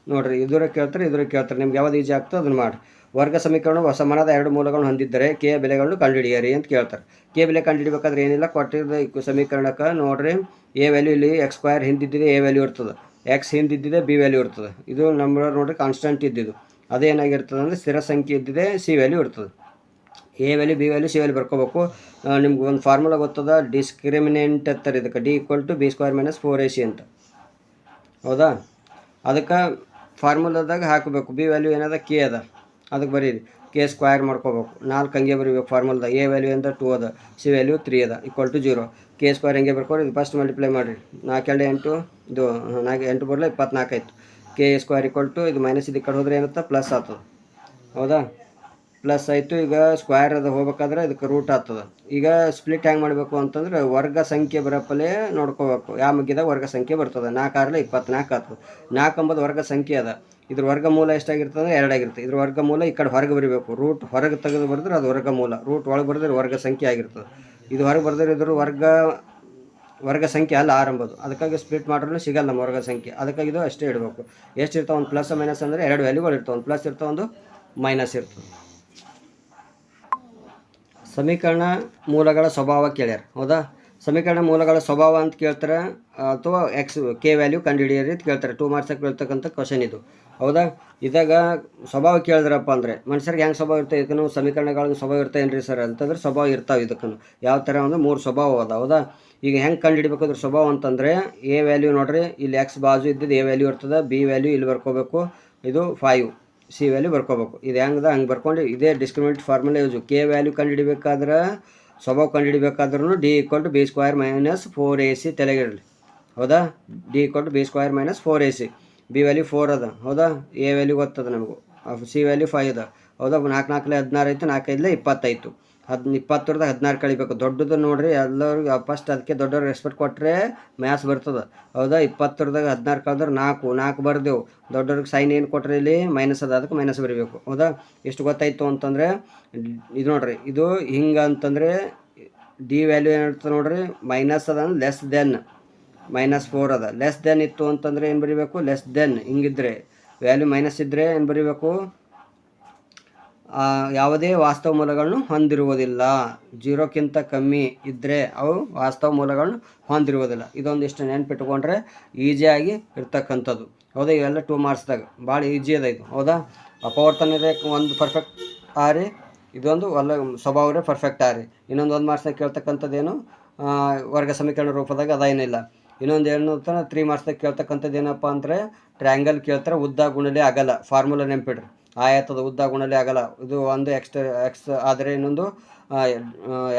ನೋಡ್ರಿ, ಇದರ ಕೇಳ್ತಾರೆ ಇದರ ಕೇಳ್ತಾರೆ. ನಿಮ್ಗೆ ಯಾವ್ದು ಈಜಿ ಆಗ್ತದೆ ಅದನ್ನು ಮಾಡಿ ವರ್ಗ ಸಮೀಕರಣ ಸಮಾನದ ಎರಡು ಮೂಲಗಳನ್ನು ಹೊಂದಿದ್ದರೆ ಕೆ ಬೆಲೆಗಳನ್ನು ಕಂಡುಹಿಡಿಯಿರಿ ಅಂತ ಕೇಳ್ತಾರೆ. ಕೆ ಬೆಲೆ ಕಂಡುಹಿಡಿಬೇಕಾದ್ರೆ ಏನಿಲ್ಲ ಕೊಟ್ಟಿದ್ದ ಸಮೀಕರಣಕ್ಕೆ ನೋಡ್ರಿ. ಎ ವ್ಯಾಲ್ಯೂ ಇಲ್ಲಿ ಎಕ್ಸ್ ಸ್ಕ್ವಯರ್ ಹಿಂದಿದ್ದಿದೆ ಎ ವ್ಯಾಲ್ಯೂ ಇರ್ತದೆ. ಎಕ್ಸ್ ಹಿಂದಿದ್ದಿದೆ ಬಿ ವ್ಯಾಲ್ಯೂ ಇರ್ತದೆ. ಇದು ನಂಬರ್ ನೋಡ್ರಿ ಕಾನ್ಸ್ಟೆಂಟ್ ಇದ್ದಿದ್ದು. ಅದೇನಾಗಿರ್ತದೆ ಅಂದರೆ ಸ್ಥಿರ ಸಂಖ್ಯೆ ಇದ್ದಿದೆ ಸಿ ವ್ಯಾಲ್ಯೂ ಇರ್ತದೆ. A value b value c value ಬರ್ಕೋಬೇಕು. ನಿಮ್ಗೆ ಒಂದು ಫಾರ್ಮುಲಾ ಗೊತ್ತದ? ಡಿಸ್ಕ್ರಿಮಿನೆಂಟ್ ಅಂತಾರೆ ಇದಕ್ಕೆ. D equal to b square minus four a c ಅಂತ. ಹೌದಾ? ಅದಕ್ಕೆ ಫಾರ್ಮುಲಾದಾಗ ಹಾಕಬೇಕು. ಬಿ ವ್ಯಾಲ್ಯೂ ಏನದ? ಕೆ ಅದ. ಅದಕ್ಕೆ ಬರೀರಿ. ಕೆ ಸ್ಕ್ವೈರ್ ಮಾಡ್ಕೋಬೇಕು. ನಾಲ್ಕು ಹಂಗೆ ಬರೀಬೇಕು ಫಾರ್ಮುಲಾದ ಎ ವ್ಯಾಲ್ಯೂ ಅಂತ ಟೂ ಅದ. ಸಿ ವ್ಯಾಲ್ಯೂ ತ್ರೀ ಅದ. Equal to zero k square ಹೆಂಗೆ ಬರ್ಕೊರಿ? ಇದು ಫಸ್ಟ್ ಮಲ್ಟಿಪ್ಲೈ ಮಾಡಿರಿ. ನಾಲ್ಕೆರಡು ಎಂಟು, ಇದು ನಾಲ್ಕು ಎಂಟು ಬರಲ್ಲ, ಇಪ್ಪತ್ನಾಲ್ಕು ಆಯಿತು. ಕೆ ಸ್ಕ್ವೇರ್ ಈಕ್ವಲ್ ಟು ಇದು ಮೈನಸ್ ಇದು ಈ ಕಡೆ ಹೋದ್ರೆ ಏನತ್ತ? ಪ್ಲಸ್ ಆಗ್ತದೆ ಹೌದಾ? ಪ್ಲಸ್ ಆಯಿತು, ಈಗ ಸ್ಕ್ವೇರ್ ಅದು ಹೋಗ್ಬೇಕಾದ್ರೆ ಇದಕ್ಕೆ ರೂಟ್ ಆಗ್ತದೆ. ಈಗ ಸ್ಪ್ಲಿಟ್ ಹೆಂಗೆ ಮಾಡಬೇಕು ಅಂತಂದ್ರೆ ವರ್ಗ ಸಂಖ್ಯೆ ಬರಪ್ಪಲೆ ನೋಡ್ಕೋಬೇಕು. ಯಾವ ಮಗ್ಗಿದಾಗ ವರ್ಗ ಸಂಖ್ಯೆ ಬರ್ತದೆ. ನಾಲ್ಕು ಆರಲೆ ಇಪ್ಪತ್ನಾಲ್ಕು ಆಗ್ತದೆ ನಾಲ್ಕು ಅಂಬದು ವರ್ಗ ಸಂಖ್ಯೆ ಅದ. ಇದ್ರ ವರ್ಗ ಮೂಲ ಎಷ್ಟಾಗಿರ್ತದೆ? ಅಂದ್ರೆ ಎರಡಾಗಿರುತ್ತೆ ಇದ್ರ ವರ್ಗ ಮೂಲ ಈ ಕಡೆ ಹೊರಗೆ ಬರಿಬೇಕು. ರೂಟ್ ಹೊರಗೆ ತೆಗೆದು ಬರೆದ್ರೆ ಅದು ವರ್ಗ ಮೂಲ. ರೂಟ್ ಒಳಗೆ ಬರೆದ್ರೆ ವರ್ಗ ಸಂಖ್ಯೆ ಆಗಿರ್ತದೆ. ಇದು ಹೊರಗೆ ಬರೆದ್ರೆ ಇದ್ರ ವರ್ಗ ವರ್ಗ ಸಂಖ್ಯೆ ಅಲ್ಲ ಆರಂಭದು ಅದಕ್ಕಾಗಿ ಸ್ಪ್ಲಿಟ್ ಮಾಡ್ರೂ ಸಿಗಲ್ಲ ನಮ್ಮ ವರ್ಗ ಸಂಖ್ಯೆ. ಅದಕ್ಕಾಗಿ ಇದು ಅಷ್ಟೇ ಇಡಬೇಕು. ಎಷ್ಟು ಇರ್ತಾವೆ ಒಂದು ಪ್ಲಸ್ ಮೈನಸ್ ಅಂದರೆ ಎರಡು ವ್ಯಾಲ್ಯೂಗಳು ಇರ್ತಾವೆ. ಒಂದು ಪ್ಲಸ್ ಇರ್ತಾವೆ ಒಂದು ಮೈನಸ್ ಇರ್ತದೆ. ಸಮೀಕರಣ ಮೂಲಗಳ ಸ್ವಭಾವ ಕೇಳ್ಯಾರ, ಹೌದಾ? ಸಮೀಕರಣ ಮೂಲಗಳ ಸ್ವಭಾವ ಅಂತ ಕೇಳ್ತಾರೆ, ಅಥವಾ ಎಕ್ಸ್ ಕೆ ವ್ಯಾಲ್ಯೂ ಕಂಡುಹಿಡಿಯಿರಿ ಅಂತ ಕೇಳ್ತಾರೆ ಟೂ ಮಾರ್ಕ್ಸಾಗಿ ಕೇಳ್ತಕ್ಕಂಥ ಕ್ವಶನ್ ಇದು, ಹೌದಾ? ಇದಾಗ ಸ್ವಭಾವ ಕೇಳಿದ್ರಪ್ಪ ಅಂದರೆ, ಮನುಷ್ಯರಿಗೆ ಹೆಂಗೆ ಸ್ವಭಾವ ಇರ್ತವೆ ಇದಕ್ಕೂ ಸಮೀಕರಣಗಳ ಸ್ವಭಾವ ಇರ್ತೇನ್ರಿ ಸರ್, ಅಂತಂದ್ರೆ ಸ್ವಭಾವ ಇರ್ತಾವೆ ಇದಕ್ಕೂ. ಯಾವ ಥರ ಒಂದು ಮೂರು ಸ್ವಭಾವ ಅದ, ಹೌದಾ? ಈಗ ಹೆಂಗೆ ಕಂಡುಹಿಡಿಬೇಕಾದ್ರೆ ಸ್ವಭಾವ ಅಂತಂದರೆ ಎ ವ್ಯಾಲ್ಯೂ ನೋಡ್ರಿ, ಇಲ್ಲಿ ಎಕ್ಸ್ ಬಾಜು ಇದ್ದಿದ್ದು ಎ ವ್ಯಾಲ್ಯೂ ಇರ್ತದೆ ಬಿ ವ್ಯಾಲ್ಯೂ ಇಲ್ಲಿ ಬರ್ಕೋಬೇಕು, ಇದು ಫೈವ್ ಸಿ ವ್ಯಾಲ್ಯೂ ಬರ್ಕೋಬೇಕು. ಇದು ಹೆಂಗದ? ಹಂಗೆ ಬರ್ಕೊಂಡು ಇದೇ discriminant formula use k value ಕಂಡುಹಿಡಿಬೇಕಾದ್ರೆ, ಸ್ವಭಾವ ಕಂಡುಹಿಡಿಬೇಕಾದ್ರೂ d equal to b square minus four a c ತಲೆಗಿರಲಿ. ಹೌದಾ? D equal to b square minus four a c b value four ಅದ. ಹೌದಾ? ಎ ವ್ಯಾಲ್ಯೂ ಗೊತ್ತದ ನಮಗೂ. ಸಿ ವ್ಯಾಲ್ಯೂ ಫೈವ್ ಅದ. ಹೌದಾ? ನಾಲ್ಕು ನಾಲ್ಕಲೇ ಹದಿನಾರು ಆಯಿತು ನಾಲ್ಕೈದಲೇ ಇಪ್ಪತ್ತೈತು ಹದ್ ಇಪ್ಪತ್ತರದಾಗ ಹದಿನಾರು ಕಳಿಬೇಕು. ದೊಡ್ಡದು ನೋಡ್ರಿ, ಎಲ್ಲರಿಗೂ ಫಸ್ಟ್ ಅದಕ್ಕೆ ದೊಡ್ಡವ್ರಿಗೆ ರೆಸ್ಪೆಕ್ಟ್ ಕೊಟ್ಟರೆ ಮ್ಯಾಥ್ಸ್ ಬರ್ತದೆ. ಹೌದಾ? ಇಪ್ಪತ್ತರದಾಗ ಹದಿನಾರು ಕಳೆದ್ರೆ ನಾಲ್ಕು ನಾಲ್ಕು ಬರ್ದೇವು. ದೊಡ್ಡವ್ರಿಗೆ ಸೈನ್ ಏನು ಕೊಟ್ರೆ ಇಲ್ಲಿ ಮೈನಸ್ ಅದ, ಅದಕ್ಕೆ ಮೈನಸ್ ಬರಿಬೇಕು. ಹೌದಾ? ಎಷ್ಟು ಗೊತ್ತಾಯ್ತು ಅಂತಂದರೆ, ಇದು ನೋಡ್ರಿ, ಇದು ಹಿಂಗೆ ಅಂತಂದರೆ ಡಿ ವ್ಯಾಲ್ಯೂ ಏನಿರ್ತದೆ ನೋಡ್ರಿ ಮೈನಸ್ ಅದ ಲೆಸ್ ದೆನ್ ಮೈನಸ್ ಫೋರ್ ಅದ. ಲೆಸ್ ದೆನ್ ಇತ್ತು ಅಂತಂದರೆ ಏನು ಬರಿಬೇಕು? ಲೆಸ್ ದೆನ್ ಹಿಂಗಿದ್ರೆ. ವ್ಯಾಲ್ಯೂ ಮೈನಸ್ ಇದ್ದರೆ ಏನು ಬರೀಬೇಕು? ಯಾವುದೇ ವಾಸ್ತವ ಮೂಲಗಳನ್ನು ಹೊಂದಿರುವುದಿಲ್ಲ. ಜೀರೋಕ್ಕಿಂತ ಕಮ್ಮಿ ಇದ್ದರೆ ಅವು ವಾಸ್ತವ ಮೂಲಗಳನ್ನು ಹೊಂದಿರುವುದಿಲ್ಲ. ಇದೊಂದಿಷ್ಟು ನೆನ್ಪಿಟ್ಕೊಂಡ್ರೆ ಈಸಿಯಾಗಿ ಇರ್ತಕ್ಕಂಥದ್ದು. ಹೌದಾ? ಇವೆಲ್ಲ ಟೂ ಮಾರ್ಕ್ಸ್ದಾಗ ಭಾಳ ಈಜಿ ಅದ ಇದು. ಹೌದಾ? ಅಪವರ್ತನ ರೇಖೆ ಒಂದು ಪರ್ಫೆಕ್ಟ್ ಆರಿ, ಇದೊಂದು ಒಲ್ಲ ಸ್ವಭಾವರೇ ಪರ್ಫೆಕ್ಟ್ ಆರಿ. ಇನ್ನೊಂದು ಒಂದು ಮಾರ್ಕ್ಸ್ದಾಗ ಕೇಳ್ತಕ್ಕಂಥದ್ದೇನು ವರ್ಗ ಸಮೀಕರಣ ರೂಪದಾಗ ಅದೇನಿಲ್ಲ ಇನ್ನೊಂದು ಏನು ತ್ರೀ ಮಾರ್ಕ್ಸ್ದಾಗ ಕೇಳ್ತಕ್ಕಂಥದ್ದು ಏನಪ್ಪ ಅಂದರೆ ಟ್ರ್ಯಾಂಗಲ್ ಕೇಳ್ತಾರೆ, ಉದ್ದ, ಗುಣಲೇ ಆಗಲ್ಲ ಫಾರ್ಮುಲಾ ನೆನ್ಪಿಡ್ರಿ. ಆಯತದ ಉದ್ದ ಗುಣಲೆ ಆಗಲ್ಲ. ಇದು ಒಂದು ಎಕ್ಸ್ ಎಕ್ಸ್ ಆದರೆ ಇನ್ನೊಂದು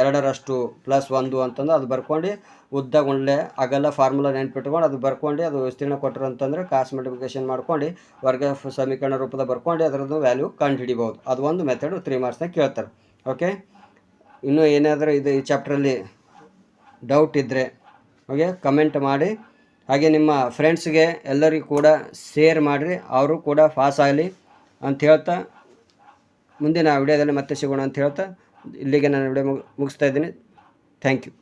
ಎರಡರಷ್ಟು ಪ್ಲಸ್ ಒಂದು ಅಂತಂದು ಅದು ಬರ್ಕೊಂಡು ಉದ್ದ ಗುಣಲೆ ಆಗಲ್ಲ. ಫಾರ್ಮುಲಾ ನೆನ್ಪಿಟ್ಕೊಂಡು ಅದು ಬರ್ಕೊಂಡು ಅದು ವಿಸ್ತೀರ್ಣ ಕೊಟ್ಟರು ಅಂತಂದರೆ ಕಾಸ್ ಮಲ್ಟಿಪ್ಲಿಕೇಶನ್ ಮಾಡ್ಕೊಂಡು ವರ್ಗ ಸಮೀಕರಣ ರೂಪದ ಬರ್ಕೊಂಡು ಅದರದ್ದು ವ್ಯಾಲ್ಯೂ ಕಂಡು ಹಿಡಿಬೋದು ಅದು ಒಂದು ಮೆಥಡು ತ್ರೀ ಮಾರ್ಕ್ಸ್ನಾಗ ಕೇಳ್ತಾರೆ. ಓಕೆ ಇನ್ನೂ ಏನಾದರೂ ಇದು ಈ ಚಾಪ್ಟ್ರಲ್ಲಿ ಡೌಟ್ ಇದ್ದರೆ ಓಕೆ ಕಮೆಂಟ್ ಮಾಡಿ. ಹಾಗೆ ನಿಮ್ಮ ಫ್ರೆಂಡ್ಸ್ಗೆ ಎಲ್ಲರಿಗೂ ಕೂಡ ಶೇರ್ ಮಾಡಿರಿ. ಅವರು ಕೂಡ ಪಾಸ್ ಆಗಲಿ. ಅಂತ ಹೇಳ್ತಾ ಮುಂದಿನ ವಿಡಿಯೋದಲ್ಲಿ ಮತ್ತೆ ಸಿಗೋಣ ಅಂತ ಹೇಳ್ತಾ, ಇಲ್ಲಿಗೆ ನಾನು ವಿಡಿಯೋ ಮುಗಿಸ್ತಾ ಇದ್ದೀನಿ. Thank you